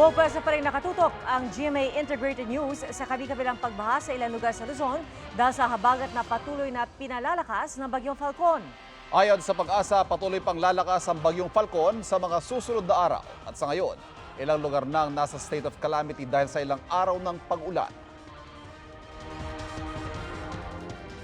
Buong pwesa pa rin nakatutok ang GMA Integrated News sa kabi-kabilang pagbaha sa ilang lugar sa Luzon dahil sa habagat na patuloy na pinalalakas ng Bagyong Falcon. Ayon sa pag-asa, patuloy pang lalakas ang bagyong Falcon sa mga susunod na araw. At sa ngayon, ilang lugar nang nasa state of calamity dahil sa ilang araw ng pag-ulan.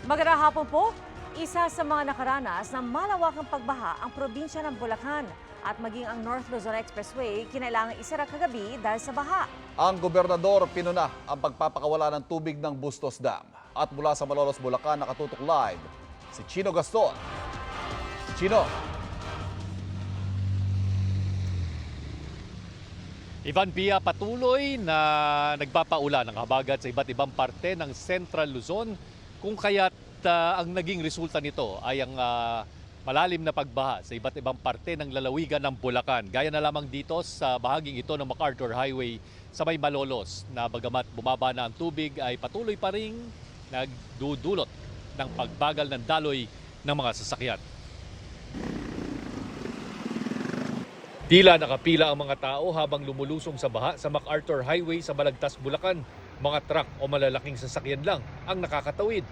Magandang hapon po. Isa sa mga nakaranas ng malawakang pagbaha ang probinsya ng Bulacan at maging ang North Luzon Expressway kinailangan isara kagabi dahil sa baha. Ang gobernador pinuna ang pagpapakawala ng tubig ng Bustos Dam. At mula sa Malolos, Bulacan, nakatutok live si Chino Gaston. Chino, Ivan Pia patuloy na nagpapaulan ng habagat sa iba't ibang parte ng Central Luzon kung kaya't ah, ang naging resulta nito ay ang ah, malalim na pagbaha sa iba't ibang parte ng lalawigan ng Bulacan. Gaya na lamang dito sa bahaging ito ng MacArthur Highway sa may Malolos na bagamat bumaba na ang tubig ay patuloy pa rin nagdudulot ng pagbagal ng daloy ng mga sasakyan. Tila nakapila ang mga tao habang lumulusong sa baha sa MacArthur Highway sa Balagtas, Bulacan. Mga truck o malalaking sasakyan lang ang nakakatawid.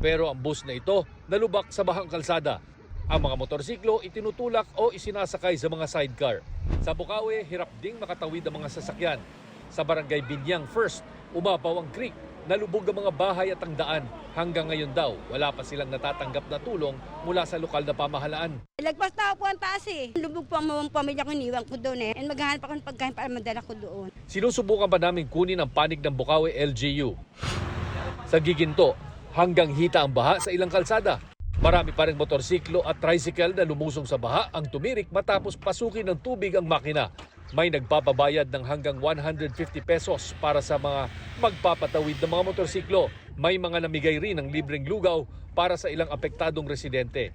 Pero ang bus na ito nalubak sa bahang kalsada. Ang mga motorsiklo itinutulak o isinasakay sa mga sidecar. Sa Bukawi, hirap ding makatawid ang mga sasakyan. Sa barangay Binyang First, umapaw ang creek. Nalubog ang mga bahay at ang daan. Hanggang ngayon daw, wala pa silang natatanggap na tulong mula sa lokal na pamahalaan. Lagpas na po ang taas eh. Lubog po ang mga pamilya ko, iniwan ko doon eh. And maghahanap ako ng pagkain para madala ko doon. Sinusubukan pa namin kunin ang panig ng Bukawi LGU. Sa Giginto, hanggang hita ang baha sa ilang kalsada. Marami pa rin motorsiklo at tricycle na lumusong sa baha ang tumirik matapos pasukin ng tubig ang makina. May nagpapabayad ng hanggang 150 pesos para sa mga magpapatawid ng mga motorsiklo. May mga namigay rin ng libreng lugaw para sa ilang apektadong residente.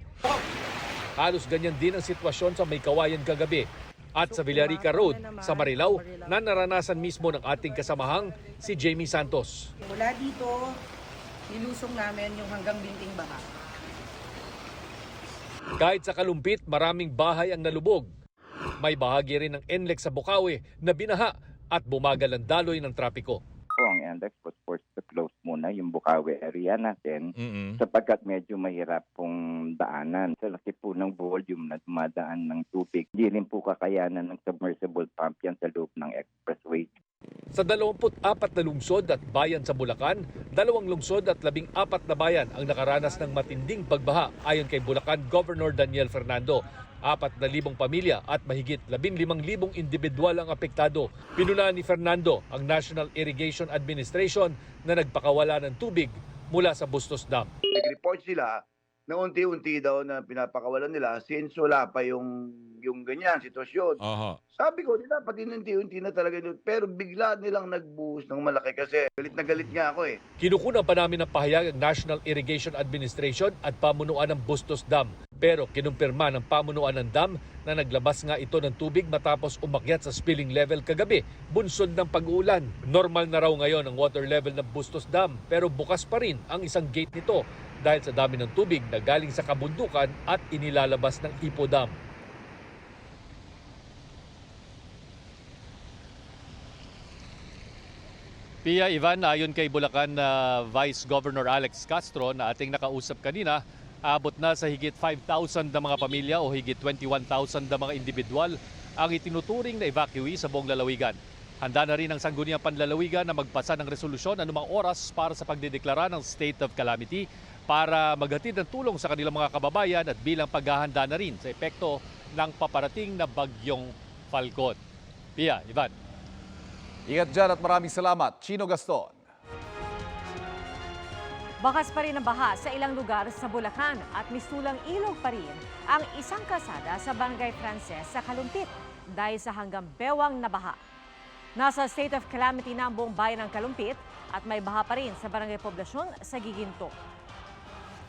Halos ganyan din ang sitwasyon sa May Kawayan kagabi at sa Villarica Road sa Marilao na naranasan mismo ng ating kasamahang si Jamie Santos. Mula dito, nilusong namin yung hanggang binting baha. Kahit sa Kalumpit, maraming bahay ang nalubog. May bahagi rin ng NLEX sa Bukawi na binaha at bumagal ang daloy ng trapiko. po ang index was forced to close muna yung Bukawi area natin sapagkat medyo mahirap pong daanan. Sa laki po ng volume na dumadaan ng tubig, hindi rin po kakayanan ng submersible pump yan sa loob ng expressway. Sa 24 na lungsod at bayan sa Bulacan, dalawang lungsod at 14 na bayan ang nakaranas ng matinding pagbaha ayon kay Bulacan Governor Daniel Fernando. 4,000 pamilya at mahigit 15,000 individual ang apektado. Pinunahan ni Fernando ang National Irrigation Administration na nagpakawala ng tubig mula sa Bustos Dam. nag-report sila na unti-unti daw na pinapakawalan nila since wala pa yung yung ganyan sitwasyon. Sabi ko, di dapat din unti-unti na talaga yun. Pero bigla nilang nagbuhos ng malaki kasi galit na galit nga ako eh. Kinukunan pa namin ng pahayag ang National Irrigation Administration at pamunuan ng Bustos Dam. Pero kinumpirma ng pamunuan ng dam na naglabas nga ito ng tubig matapos umakyat sa spilling level kagabi, bunsod ng pag-uulan. Normal na raw ngayon ang water level ng Bustos Dam pero bukas pa rin ang isang gate nito dahil sa dami ng tubig na galing sa kabundukan at inilalabas ng Ipo Dam. Pia Ivan, ayon kay Bulacan na Vice Governor Alex Castro na ating nakausap kanina, abot na sa higit 5,000 na mga pamilya o higit 21,000 na mga individual ang itinuturing na evacuee sa buong lalawigan. Handa na rin ang sangguniang panlalawigan na magpasa ng resolusyon anumang oras para sa pagdedeklara ng state of calamity para maghatid ng tulong sa kanilang mga kababayan at bilang paghahanda na rin sa epekto ng paparating na bagyong Falcon. Pia, Ivan. Ingat dyan at maraming salamat. Chino Gaston. Bakas pa rin ang baha sa ilang lugar sa Bulacan at mistulang ilog pa rin ang isang kasada sa Barangay Frances sa Kalumpit dahil sa hanggang bewang na baha. Nasa state of calamity na ang buong bayan ng Kalumpit at may baha pa rin sa Barangay Poblasyon sa Giginto.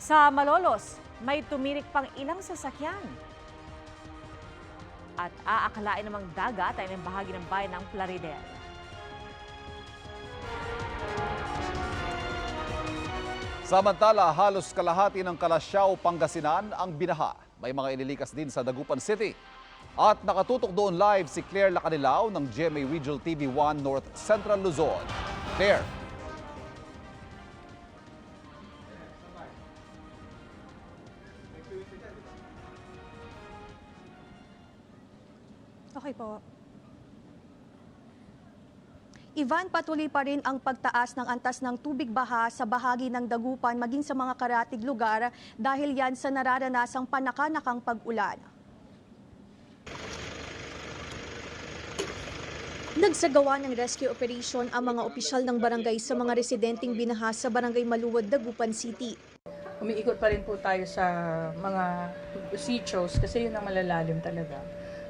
Sa Malolos, may tumirik pang ilang sasakyan. At aakalain namang dagat ay ng bahagi ng bayan ng Plaridel. Samantala, halos kalahati ng Kalasyaw, Pangasinan ang binaha. May mga inilikas din sa Dagupan City. At nakatutok doon live si Claire Lacanilao ng GMA Regional TV 1 North Central Luzon. Claire. Okay po. Ivan, patuloy pa rin ang pagtaas ng antas ng tubig baha sa bahagi ng Dagupan maging sa mga karatig lugar dahil yan sa nararanasang panakanakang pag-ulan. Nagsagawa ng rescue operation ang mga opisyal ng barangay sa mga residenteng binaha sa barangay Maluwad, Dagupan City. Umiikot pa rin po tayo sa mga sitios kasi yun ang malalalim talaga.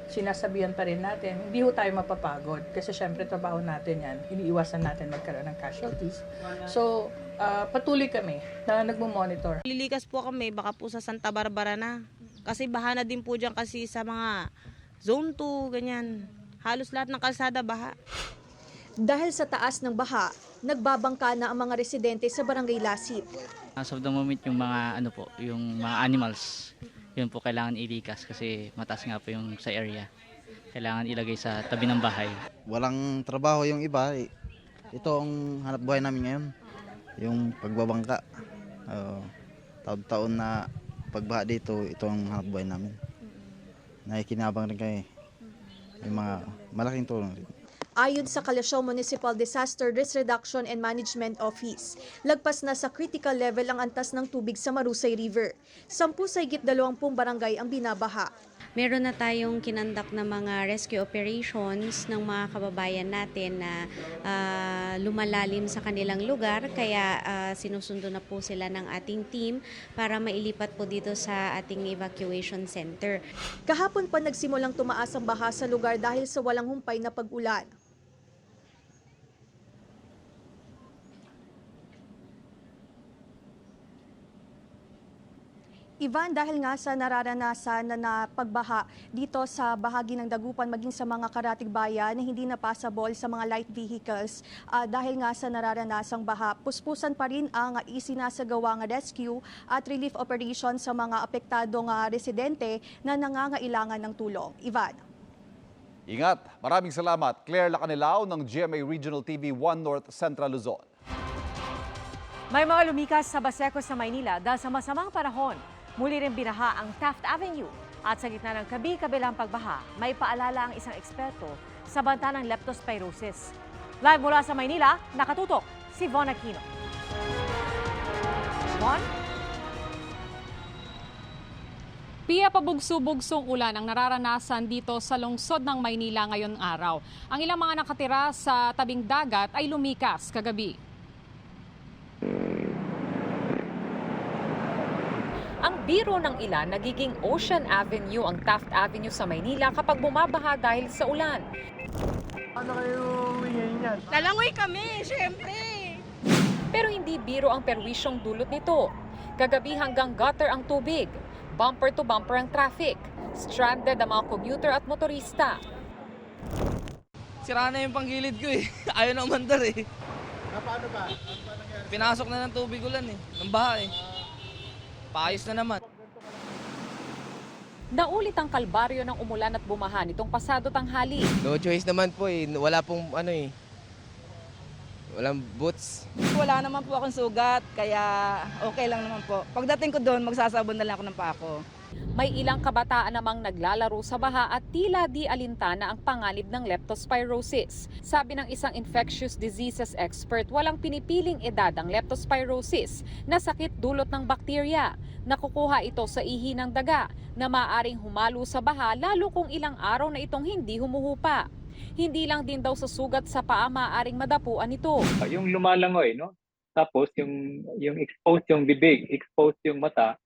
Sinasabihan pa rin natin, hindi ho tayo mapapagod kasi syempre trabaho natin yan. Iniiwasan natin magkaroon ng casualties. So, ah, patuloy kami na nagmo-monitor. Lilikas po kami, baka po sa Santa Barbara na. Kasi baha na din po dyan kasi sa mga zone 2, ganyan. Halos lahat ng kalsada baha. Dahil sa taas ng baha, nagbabangka na ang mga residente sa barangay Lasip. As of the moment, yung mga ano po, yung mga animals, yun po kailangan ilikas kasi mataas nga po yung sa area. Kailangan ilagay sa tabi ng bahay. walang trabaho yung iba. eh. Ito ang hanap buhay namin ngayon. Yung pagbabangka. Uh, taon-taon na pagbaha dito, ito ang hanap buhay namin. Nakikinabang rin kami. Yung mga malaking tulong rin. Ayon sa Kalasyaw Municipal Disaster Risk Reduction and Management Office, lagpas na sa critical level ang antas ng tubig sa Marusay River. Sampu sa higit dalawampung barangay ang binabaha. Meron na tayong kinandak na mga rescue operations ng mga kababayan natin na ah, lumalalim sa kanilang lugar. Kaya ah, sinusundo na po sila ng ating team para mailipat po dito sa ating evacuation center. Kahapon pa nagsimulang tumaas ang baha sa lugar dahil sa walang humpay na pag-ulan. Ivan, dahil nga sa nararanasan na, na pagbaha dito sa bahagi ng Dagupan maging sa mga karatig bayan na hindi na passable sa mga light vehicles ah, dahil nga sa nararanasang baha, puspusan pa rin ang isinasagawang rescue at relief operation sa mga apektadong ah, residente na nangangailangan ng tulong. Ivan. Ingat. Maraming salamat. Claire Lacanilao ng GMA Regional TV 1 North Central Luzon. May mga lumikas sa Baseco sa Maynila dahil sa masamang panahon. Muli rin binaha ang Taft Avenue. At sa gitna ng kabi-kabilang pagbaha, may paalala ang isang eksperto sa banta ng leptospirosis. Live mula sa Maynila, nakatutok si Von Aquino. Von? Pia pabugso-bugsong ulan ang nararanasan dito sa lungsod ng Maynila ngayon araw. Ang ilang mga nakatira sa tabing dagat ay lumikas kagabi. Ang biro ng ilan, nagiging Ocean Avenue ang Taft Avenue sa Maynila kapag bumabaha dahil sa ulan. Lalangoy kami, syempre. Pero hindi biro ang perwisyong dulot nito. Kagabi hanggang gutter ang tubig. Bumper to bumper ang traffic. Stranded ang mga commuter at motorista. Sira na yung panggilid ko eh. Ayaw na umandar eh. paano ba? Pinasok na ng tubig ulan eh. Ng baha eh. Paayos na naman. Naulit ang kalbaryo ng umulan at bumaha nitong pasado tanghali. No choice naman po eh. Wala pong ano eh. Walang boots. Wala naman po akong sugat, kaya okay lang naman po. Pagdating ko doon, magsasabon na lang ako ng pako. May ilang kabataan namang naglalaro sa baha at tila di alintana ang panganib ng leptospirosis. Sabi ng isang infectious diseases expert, walang pinipiling edad ang leptospirosis na sakit dulot ng bakterya. Nakukuha ito sa ihi ng daga na maaring humalo sa baha lalo kung ilang araw na itong hindi humuhupa. Hindi lang din daw sa sugat sa paa maaaring madapuan ito. Yung lumalangoy, no? Tapos yung yung exposed yung bibig, exposed yung mata,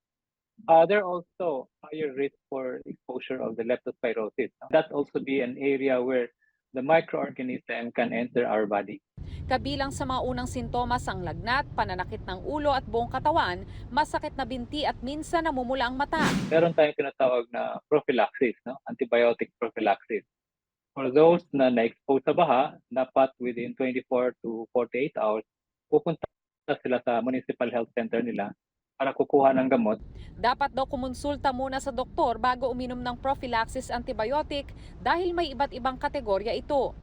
uh, there also higher risk for exposure of the leptospirosis. That also be an area where the microorganism can enter our body. Kabilang sa mga unang sintomas ang lagnat, pananakit ng ulo at buong katawan, masakit na binti at minsan namumula ang mata. Meron tayong tinatawag na prophylaxis, no? antibiotic prophylaxis. For those na na-expose sa baha, dapat within 24 to 48 hours, pupunta sila sa municipal health center nila para kukuha ng gamot. Dapat daw kumonsulta muna sa doktor bago uminom ng prophylaxis antibiotic dahil may iba't ibang kategorya ito.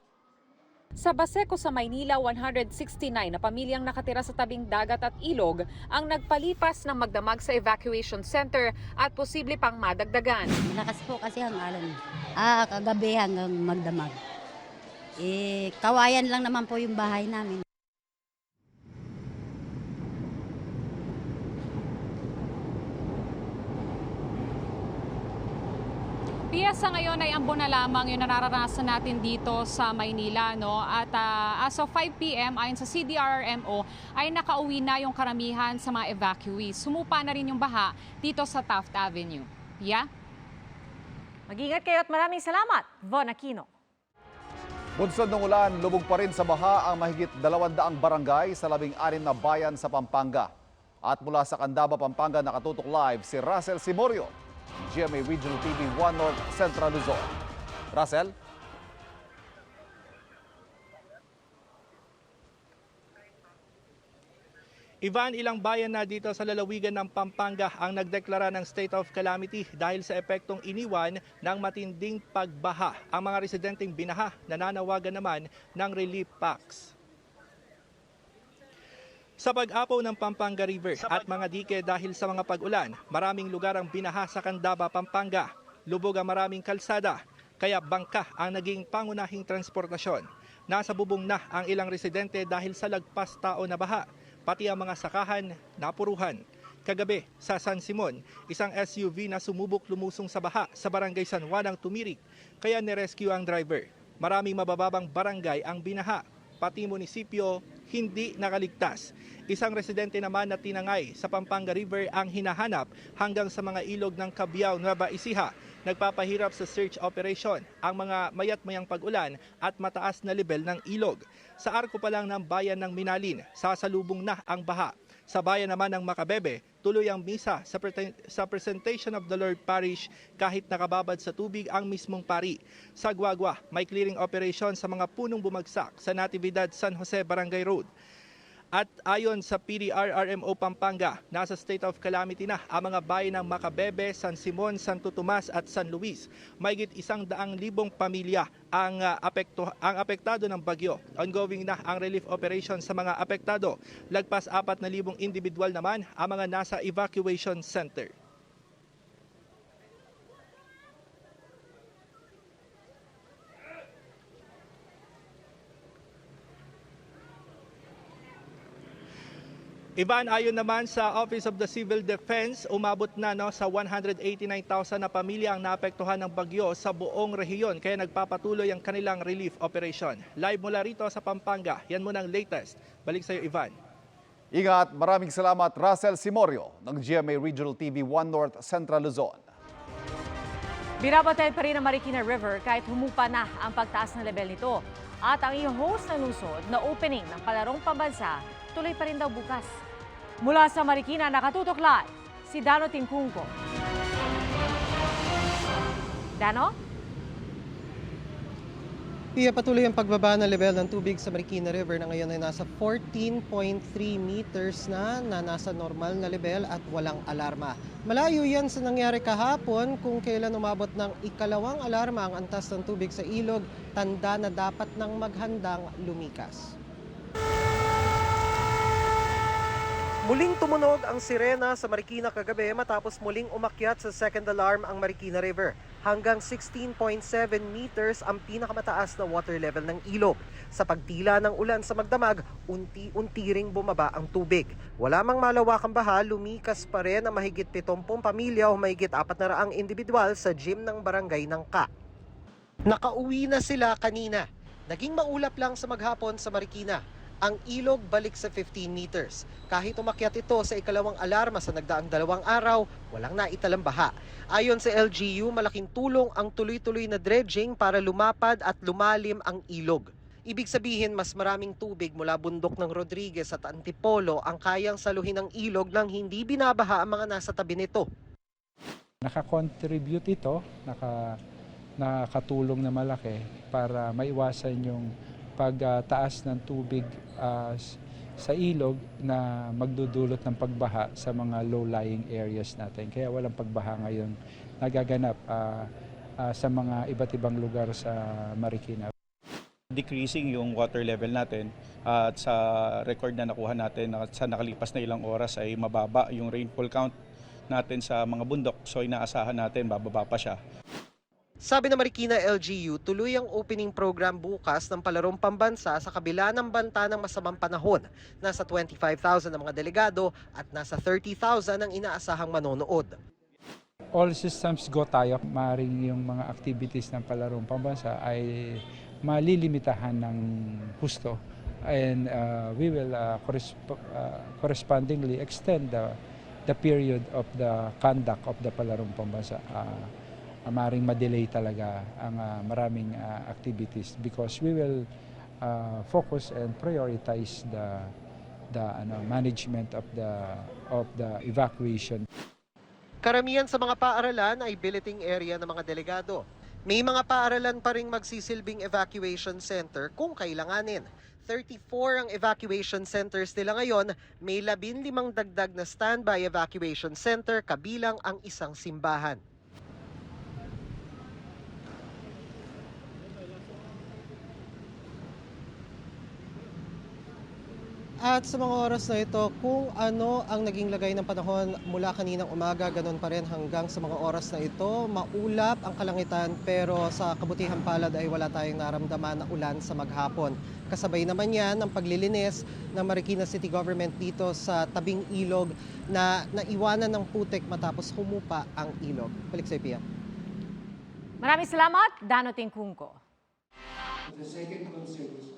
Sa Baseco sa Maynila, 169 na pamilyang nakatira sa tabing dagat at ilog ang nagpalipas ng magdamag sa evacuation center at posible pang madagdagan. Malakas po kasi ang alon. Ah, kagabi hanggang magdamag. Eh, kawayan lang naman po yung bahay namin. Pia, sa ngayon ay ambo na lamang yung nararanasan natin dito sa Maynila. No? At ah, as of 5 p.m. ayon sa CDRRMO ay nakauwi na yung karamihan sa mga evacuees. Sumupa na rin yung baha dito sa Taft Avenue. Pia? Mag-ingat kayo at maraming salamat, Von Aquino. Bunsod ng ulan, lubog pa rin sa baha ang mahigit 200 barangay sa labing anim na bayan sa Pampanga. At mula sa Candaba, Pampanga, nakatutok live si Russell Simorio, GMA Regional TV 1 North Central Luzon. Russell? Ivan, ilang bayan na dito sa lalawigan ng Pampanga ang nagdeklara ng state of calamity dahil sa epektong iniwan ng matinding pagbaha. Ang mga residenteng binaha nananawagan naman ng relief packs. Sa pag-apaw ng Pampanga River at mga dike dahil sa mga pag-ulan, maraming lugar ang binaha sa Candaba, Pampanga. Lubog ang maraming kalsada, kaya bangka ang naging pangunahing transportasyon. Nasa bubong na ang ilang residente dahil sa lagpas tao na baha, pati ang mga sakahan napuruhan. Kagabi sa San Simon, isang SUV na sumubok lumusong sa baha sa barangay San Juan ang tumirik, kaya nirescue ang driver. Maraming mabababang barangay ang binaha, pati munisipyo hindi nakaligtas. Isang residente naman na tinangay sa Pampanga River ang hinahanap hanggang sa mga ilog ng Cabiao, Nueva Ecija. Nagpapahirap sa search operation ang mga mayat-mayang pag-ulan at mataas na level ng ilog. Sa arko pa lang ng bayan ng Minalin, sasalubong na ang baha. Sa bayan naman ng Makabebe, tuloy ang misa sa, sa Presentation of the Lord Parish kahit nakababad sa tubig ang mismong pari. Sa Guagua, may clearing operation sa mga punong bumagsak sa Natividad San Jose Barangay Road. At ayon sa PDRRMO Pampanga, nasa state of calamity na ang mga bayan ng Macabebe, San Simon, Santo Tomas at San Luis. Mayigit isang daang libong pamilya ang, ah, apekto, ang apektado ng bagyo. Ongoing na ang relief operation sa mga apektado. Lagpas apat na libong individual naman ang mga nasa evacuation center. Ivan, ayon naman sa Office of the Civil Defense, umabot na no, sa 189,000 na pamilya ang naapektuhan ng bagyo sa buong rehiyon kaya nagpapatuloy ang kanilang relief operation. Live mula rito sa Pampanga, yan muna ang latest. Balik sa iyo, Ivan. Ingat, maraming salamat Russell Simorio ng GMA Regional TV 1 North Central Luzon. Binabatay pa rin ang Marikina River kahit humupa na ang pagtaas ng level nito. At ang i-host ng lungsod na opening ng palarong pambansa tuloy pa rin daw bukas. Mula sa Marikina, nakatutok live si Dano Tincungco. Dano? Pia, patuloy ang pagbaba ng level ng tubig sa Marikina River na ngayon ay nasa 14.3 meters na na nasa normal na level at walang alarma. Malayo yan sa nangyari kahapon kung kailan umabot ng ikalawang alarma ang antas ng tubig sa ilog, tanda na dapat nang maghandang lumikas. Muling tumunog ang sirena sa Marikina kagabi matapos muling umakyat sa second alarm ang Marikina River. Hanggang 16.7 meters ang pinakamataas na water level ng ilog. Sa pagtila ng ulan sa magdamag, unti-unti ring bumaba ang tubig. Wala mang malawakang baha, lumikas pa rin ang mahigit 70 pamilya o mahigit 400 individual sa gym ng barangay ng Ka. Nakauwi na sila kanina. Naging maulap lang sa maghapon sa Marikina. Ang ilog balik sa 15 meters. Kahit umakyat ito sa ikalawang alarma sa nagdaang dalawang araw, walang naitalang baha. Ayon sa LGU, malaking tulong ang tuloy-tuloy na dredging para lumapad at lumalim ang ilog. Ibig sabihin, mas maraming tubig mula bundok ng Rodriguez at Antipolo ang kayang saluhin ng ilog nang hindi binabaha ang mga nasa tabi nito. Nakakontribute ito, naka, nakatulong na malaki para maiwasan yung pagtaas ng tubig ah, sa ilog na magdudulot ng pagbaha sa mga low-lying areas natin. Kaya walang pagbaha ngayon nagaganap ah, ah, sa mga iba't ibang lugar sa Marikina. decreasing yung water level natin at sa record na nakuha natin na sa nakalipas na ilang oras ay mababa yung rainfall count natin sa mga bundok so inaasahan natin bababa pa siya. Sabi ng Marikina LGU, tuloy ang opening program bukas ng palarong pambansa sa kabila ng banta ng masamang panahon. Nasa 25,000 ang mga delegado at nasa 30,000 ang inaasahang manonood. all systems go tayo, maring yung mga activities ng palarong pambansa ay malilimitahan ng husto and uh, we will uh, corresp- uh, correspondingly extend the, the period of the conduct of the palarong pambansa. Uh, uh, maring madelay talaga ang uh, maraming uh, activities because we will uh, focus and prioritize the the ano, management of the of the evacuation. Karamihan sa mga paaralan ay billeting area ng mga delegado. May mga paaralan pa ring magsisilbing evacuation center kung kailanganin. 34 ang evacuation centers nila ngayon, may 15 dagdag na standby evacuation center kabilang ang isang simbahan. At sa mga oras na ito, kung ano ang naging lagay ng panahon mula kaninang umaga, ganun pa rin hanggang sa mga oras na ito, maulap ang kalangitan pero sa kabutihang palad ay wala tayong naramdaman na ulan sa maghapon. Kasabay naman yan ang paglilinis ng Marikina City Government dito sa tabing ilog na naiwanan ng putik matapos humupa ang ilog. Balik sa. Maraming salamat, Dano Tingkungko.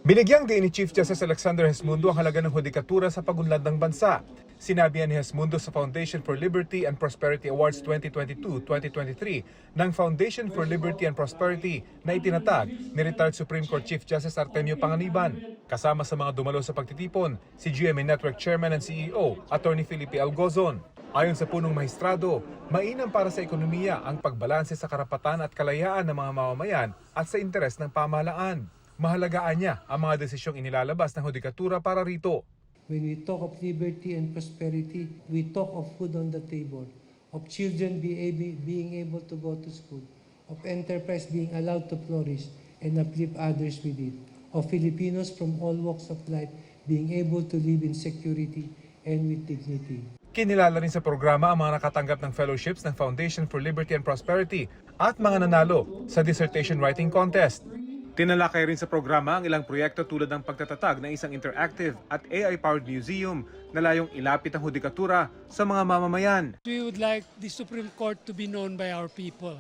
Binigyang din ni Chief Justice Alexander Hesmundo ang halaga ng hudikatura sa pagunlad ng bansa. Sinabi ni Hesmundo sa Foundation for Liberty and Prosperity Awards 2022-2023 ng Foundation for Liberty and Prosperity na itinatag ni retired Supreme Court Chief Justice Artemio Panganiban. Kasama sa mga dumalo sa pagtitipon, si GMA Network Chairman and CEO, Attorney Felipe Algozon. Ayon sa punong mahistrado, mainam para sa ekonomiya ang pagbalanse sa karapatan at kalayaan ng mga mamamayan at sa interes ng pamahalaan. Mahalagaan niya ang mga desisyong inilalabas ng hudikatura para rito. When we talk of liberty and prosperity, we talk of food on the table, of children be able, being able to go to school, of enterprise being allowed to flourish and uplift others with it, of Filipinos from all walks of life being able to live in security and with dignity. Kinilala rin sa programa ang mga nakatanggap ng fellowships ng Foundation for Liberty and Prosperity at mga nanalo sa dissertation writing contest. Tinalakay rin sa programa ang ilang proyekto tulad ng pagtatatag ng isang interactive at AI-powered museum na layong ilapit ang hudikatura sa mga mamamayan. We would like the Supreme Court to be known by our people,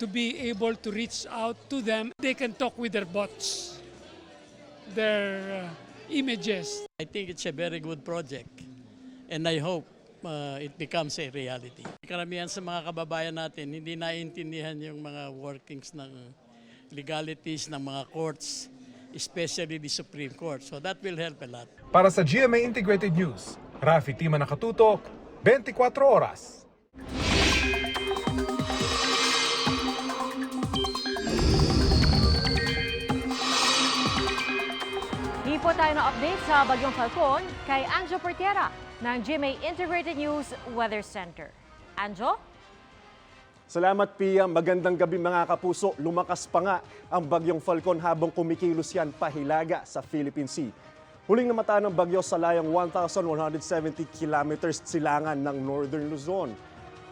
to be able to reach out to them. They can talk with their bots, their uh, images. I think it's a very good project and I hope uh, it becomes a reality. Karamihan sa mga kababayan natin hindi naiintindihan yung mga workings ng legalities ng mga courts, especially the Supreme Court. So that will help a lot. Para sa GMA Integrated News, Rafi Tima Nakatutok, 24 Oras. Hipo tayo ng update sa Bagyong Falcon kay Anjo Portera ng GMA Integrated News Weather Center. Anjo? Salamat Pia, magandang gabi mga kapuso. Lumakas pa nga ang bagyong Falcon habang kumikilos yan pahilaga sa Philippine Sea. Huling namataan ng bagyo sa layong 1,170 kilometers silangan ng Northern Luzon.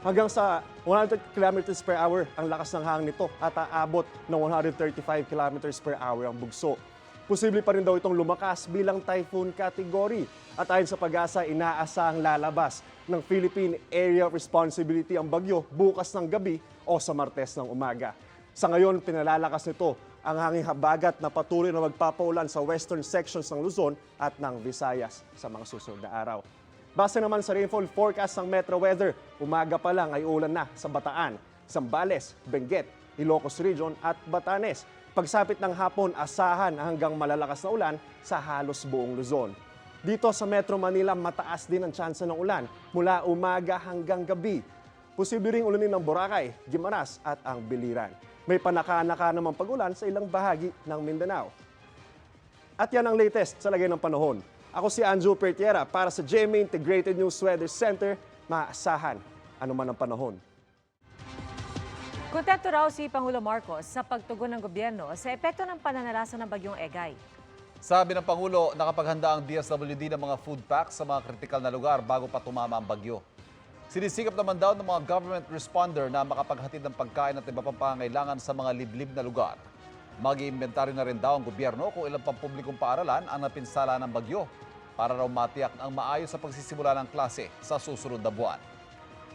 Hanggang sa 100 kilometers per hour ang lakas ng hangin nito at aabot ng 135 kilometers per hour ang bugso. Posible pa rin daw itong lumakas bilang typhoon category at ayon sa pag-asa inaasahang lalabas ng Philippine Area of Responsibility ang bagyo bukas ng gabi o sa Martes ng umaga. Sa ngayon, pinalalakas nito ang hanging habagat na patuloy na magpapaulan sa western sections ng Luzon at ng Visayas sa mga susunod na araw. Base naman sa rainfall forecast ng Metro Weather, umaga pa lang ay ulan na sa Bataan, Zambales, Benguet, Ilocos Region at Batanes. Pagsapit ng hapon, asahan hanggang malalakas na ulan sa halos buong Luzon. Dito sa Metro Manila, mataas din ang tsansa ng ulan mula umaga hanggang gabi. Posible ring ulanin ng Boracay, Guimaras at ang Biliran. May panaka-naka namang pag-ulan sa ilang bahagi ng Mindanao. At yan ang latest sa lagay ng panahon. Ako si Anjo Pertiera para sa GMA Integrated News Weather Center. Maasahan ano man ang panahon. Kontento raw si Pangulo Marcos sa pagtugon ng gobyerno sa epekto ng pananalasa ng bagyong Egay. Sabi ng Pangulo, nakapaghanda ang DSWD ng mga food packs sa mga kritikal na lugar bago pa tumama ang bagyo. Sinisikap naman daw ng mga government responder na makapaghatid ng pagkain at iba pang pangangailangan sa mga liblib na lugar. Mag-iimbentaryo na rin daw ang gobyerno kung ilang pampublikong paaralan ang napinsala ng bagyo para raw matiyak ang maayos sa pagsisimula ng klase sa susunod na buwan.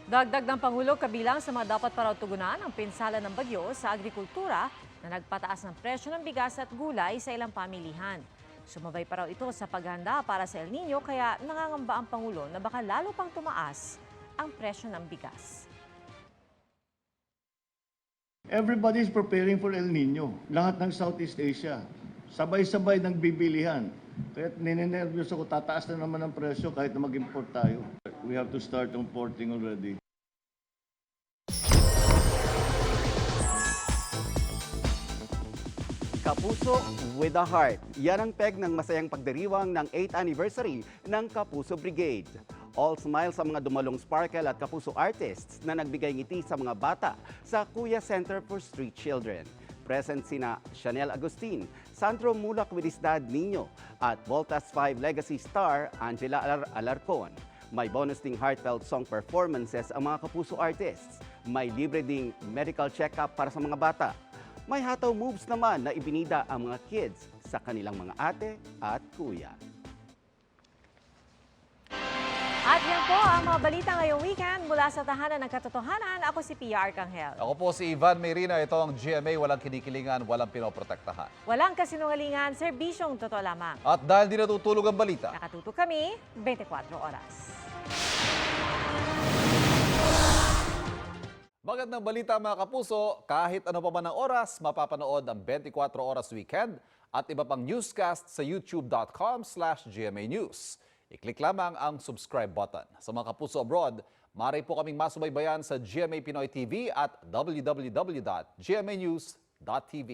Dagdag ng Pangulo kabilang sa mga dapat para tugunan ang pinsala ng bagyo sa agrikultura na nagpataas ng presyo ng bigas at gulay sa ilang pamilihan. Sumabay pa raw ito sa paghanda para sa El Nino kaya nangangamba ang Pangulo na baka lalo pang tumaas ang presyo ng bigas. Everybody is preparing for El Nino. Lahat ng Southeast Asia. Sabay-sabay ng bibilihan. Kaya ninenervyos ako, tataas na naman ang presyo kahit na mag-import tayo. We have to start importing already. Kapuso with a Heart. Yan ang peg ng masayang pagdiriwang ng 8th anniversary ng Kapuso Brigade. All smiles sa mga dumalong sparkle at kapuso artists na nagbigay ngiti sa mga bata sa Kuya Center for Street Children. Present sina Chanel Agustin, Sandro Mulak with his dad Nino, at Voltas 5 Legacy star Angela Alar Alarcon. May bonus ding heartfelt song performances ang mga kapuso artists. May libre ding medical check-up para sa mga bata. May hataw moves naman na ibinida ang mga kids sa kanilang mga ate at kuya. Yan po ang mga balita ngayong weekend mula sa Tahanan ng Katotohanan. Ako si Pia Arcangel. Ako po si Ivan Mayrina. Ito ang GMA, walang kinikilingan, walang pinoprotektahan. Walang kasinungalingan, serbisyong totoo lamang. At dahil di natutulog ang balita, Nakatutok kami 24 oras. Magandang balita mga kapuso, kahit ano pa man ang oras, mapapanood ang 24 oras weekend at iba pang newscast sa youtube.com slash GMA News. I-click lamang ang subscribe button. Sa mga kapuso abroad, maaari po kaming masubaybayan sa GMA Pinoy TV at www.gmanews.tv.